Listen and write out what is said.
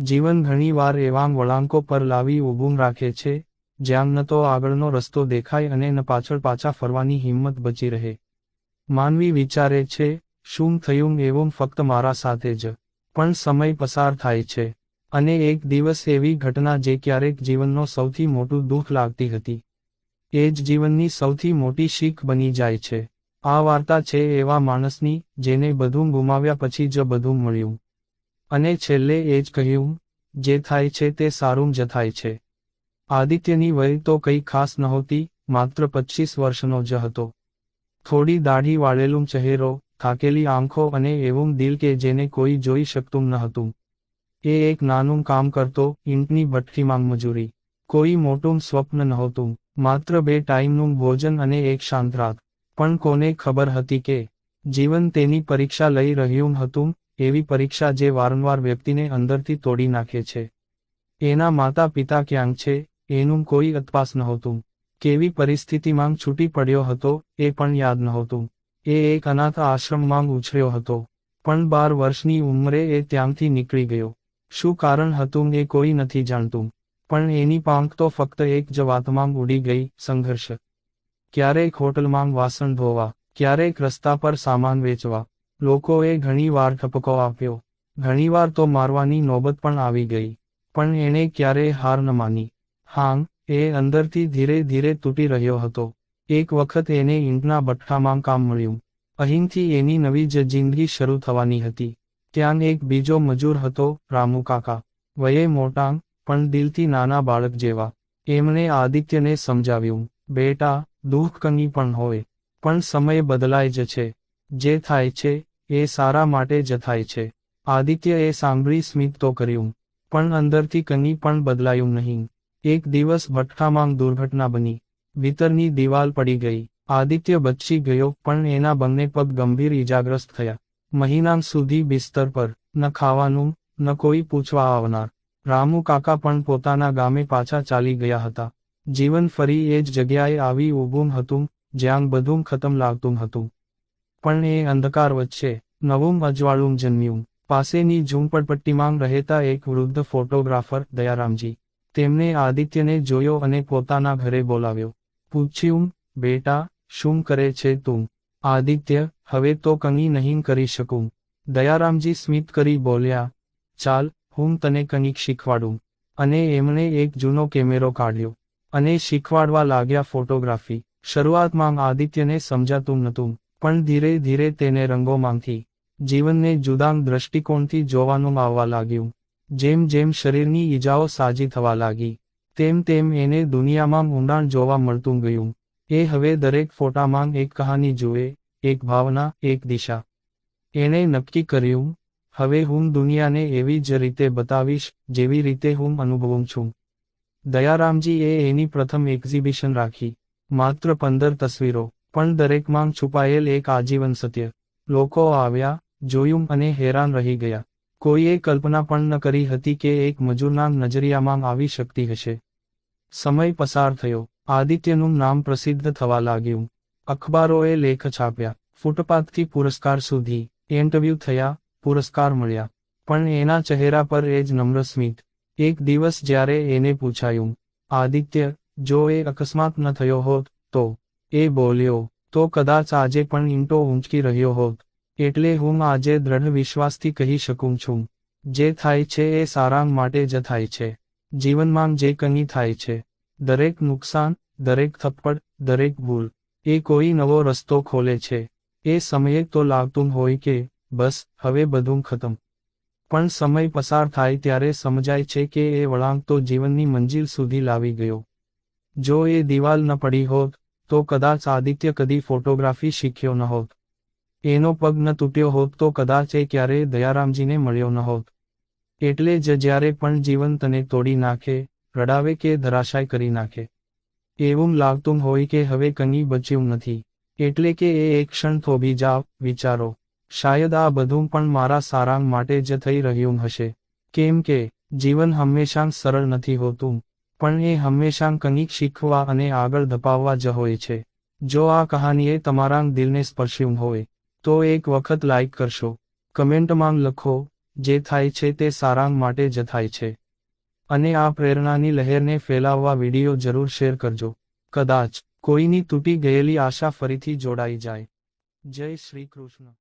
જીવન ઘણીવાર એવા વળાંકો પર લાવી ઊભું રાખે છે, જ્યાં ન તો આગળનો રસ્તો દેખાય અને ન પાછળ પાછા ફરવાની હિંમત બચી રહે. માનવી વિચારે છે, શું થયું એવું ફક્ત મારા સાથે જ, પણ સમય પસાર થાય છે, અને એક દિવસ એવી ઘટના જે ક્યારેક જીવનનો સૌથી મોટું દુઃખ લાગતી હતી. એ જ જીવનની સૌથી મોટી શીખ બની જાય છે. આ વાર્તા છે એવા માણસની, જેને બધું ગુમાવ્યા પછી જ બધું મળ્યું. અને છેલ્લે એ જ કહ્યું, જે થાય છે તે સારું જ થાય છે. આદિત્યની વય તો કંઈ ખાસ નહોતી, માત્ર પચીસ વર્ષનો જ હતો. થોડી દાઢી વાળેલું ચહેરો, થાકેલી આંખો અને એવું દિલ કે જેને કોઈ જોઈ શકતું ન હતું. એ એક નાનું કામ કરતો, ઈંટની ભઠ્ઠીમાં મજૂરી. કોઈ મોટું સ્વપ્ન નહોતું, માત્ર બે ટાઈમનું ભોજન અને એક શાંત રાત. પણ કોને ખબર હતી કે, જીવન તેની પરીક્ષા લઈ રહ્યું હતું એવી પરીક્ષા જે વારંવાર વ્યક્તિને અંદરથી તોડી નાખે છે. એના માતા પિતા ક્યાંક છે, એનું કોઈ અતપાસ નહોતું. કેવી પરિસ્થિતિમાં છૂટી પડ્યો હતો, એ પણ યાદ નહોતું. એ એક અનાથ આશ્રમમાં ઉછર્યો હતો. પણ બાર વર્ષની ઉંમરે એ ત્યાંથી નીકળી ગયો. શું કારણ હતું એ કોઈ નથી જાણતું. પણ એની પાંખ તો ફક્ત એક જ વાતમાં ઉડી ગઈ, સંઘર્ષ. ક્યારેક હોટલમાં વાસણ ધોવા, ક્યારેક રસ્તા પર સામાન વેચવા લોકોએ ઘણીવાર ઠપકો આપ્યો. ઘણીવાર તો મારવાની નોબત પણ આવી ગઈ, પણ એણે ક્યારેય હાર ન માની. હાંગ, એ અંદરથી ધીરે ધીરે તૂટી રહ્યો હતો. એક વખત એને ઈંટના ભઠ્ઠામાં કામ મળ્યું. અહીંથી એની નવી જ જિંદગી શરૂ થવાની હતી. ત્યાં એક બીજો મજૂર હતો, રામુ કાકા. વયે મોટાંગ, પણ દિલથી નાના બાળક જેવા. એમણે આદિત્યને સમજાવ્યું, બેટા, દુઃખ કંઈ પણ હોય, પણ સમય બદલાય જ છે. જે થાય છે એ સારા માટે જ થાય છે. આદિત્ય એ સાંભળી સ્મિત તો કર્યું, પણ અંદરથી કંઈ પણ બદલાયું નહીં. એક દિવસ ભઠ્ઠામાં દુર્ઘટના બની. ભીતરની દિવાલ પડી ગઈ. આદિત્ય બચી ગયો, પણ એના બંને પગ ગંભીર ઈજાગ્રસ્ત થયા. મહિના સુધી બિસ્તર પર, ન ખાવાનું, ન કોઈ પૂછવા આવનાર. રામુ કાકા પણ પોતાના ગામે પાછા ચાલી ગયા હતા. જીવન ફરી એ જ જગ્યાએ આવી ઊભું હતું, જ્યાં બધું ખતમ લાગતું હતું. પણ એ અંધકાર વચ્ચે, નવું અજવાળું જન્મ્યું. પાસેની ઝૂંપડપટ્ટીમાં રહેતા એક વૃદ્ધ ફોટોગ્રાફર, દયારામજી તેમણે આદિત્યને જોયો અને પોતાના ઘરે બોલાવ્યો. પૂછ્યું, બેટા, શું કરે છે તું? આદિત્ય, હવે તો કંઈ નહીં કરી શકું. દયારામજી સ્મિત કરી બોલ્યા, ચાલ, હું તને કંઈક શીખવાડું. અને એમણે એક જૂનો કેમેરો કાઢ્યો અને શીખવાડવા લાગ્યા ફોટોગ્રાફી. શરૂઆતમાં આદિત્યને સમજાતું નહોતું પણ ધીરે ધીરે તેને રંગોમાંથી, જીવનને જુદાં દ્રષ્ટિકોણથી જોવાનું આવવા લાગ્યું. જેમ જેમ શરીરની ઈજાઓ સાજી થવા લાગી, તેમ તેમ એને દુનિયામાં ઊંડાણ જોવા મળતું ગયું. એ હવે દરેક ફોટામાં એક કહાની જુએ, એક ભાવના, એક દિશા. એણે નક્કી કર્યું, હવે હું દુનિયાને એવી જ રીતે બતાવીશ, જેવી રીતે હું અનુભવું છું. દયારામજી એ એની પ્રથમ એક્ઝિબિશન રાખી, માત્ર પંદર તસવીરો. પણ દરેકમાં છુપાયેલ એક આજીવન સત્ય. લોકો આવ્યા, જોયું અને હેરાન રહી ગયા. કોઈએ કલ્પના પણ ન કરી હતી કે એક મજૂરના નજરિયામાં આવી શકતી હશે. સમય પસાર થયો. આદિત્યનું નામ પ્રસિદ્ધ થવા લાગ્યું. અખબારોએ લેખ છાપ્યા. ફૂટપાથથી પુરસ્કાર સુધી. ઇન્ટરવ્યૂ થયા, પુરસ્કાર મળ્યા. પણ એના ચહેરા પર એ જ નમ્ર સ્મિત. એક દિવસ જ્યારે એને પૂછાયું, આદિત્ય, જો એ અકસ્માત ન થયો હોત તો એ બોલ્યો, તો કદાચ આજે પણ ઈંટો ઊંચકી રહ્યો હોત, એટલે હું આજે દ્રઢ વિશ્વાસથી કહી શકું છું. જે થાય છે એ સારાંગ માટે જ થાય છે. જીવનમાં જે કંઈ થાય છે, દરેક નુકસાન, દરેક થપ્પડ, દરેક ભૂલ, એ કોઈ નવો રસ્તો ખોલે છે. એ સમયે તો લાગતું હોય કે, બસ, હવે બધું ખતમ. પણ સમય પસાર થાય ત્યારે સમજાય છે કે એ વળાંક તો જીવનની મંજિલ સુધી લાવી ગયો. જો એ દિવાલ ન પડી હોત તો કદાચ આદિત્ય કદી ફોટોગ્રાફી શીખ્યો ન હોત. એનો પગ ન તૂટ્યો હોત તો કદાચ એ ક્યારેય દયારામજીને મળ્યો ન હોત. એટલે જ જ્યારે પણ જીવન તને તોડી નાખે, રડાવે કે ધરાશાય કરી નાખે. એવું લાગતું હોય કે હવે કંઈ બચ્યું નથી. એટલે કે એ એક ક્ષણ થોભી જાવ વિચારો. શાયદ આ બધું પણ મારા સારાંગ માટે જ થઈ રહ્યું હશે. કેમ કે, જીવન હંમેશા સરળ નથી હોતું. પણ એ હંમેશા કંઈક શીખવા અને આગળ ધપાવવા જ હોય છે. જો આ કહાનીએ તમારા દિલને સ્પર્શ્યું હોય, તો એક વખત લાઈક કરશો. કમેન્ટમાં લખો, જે થાય છે તે સારાંગ માટે જ થાય છે. અને આ પ્રેરણાની લહેરને ફેલાવવા વીડિયો જરૂર શેર કરજો. કદાચ કોઈની તૂટી ગયેલી આશા ફરીથી જોડાઈ જાય. જય શ્રી કૃષ્ણ.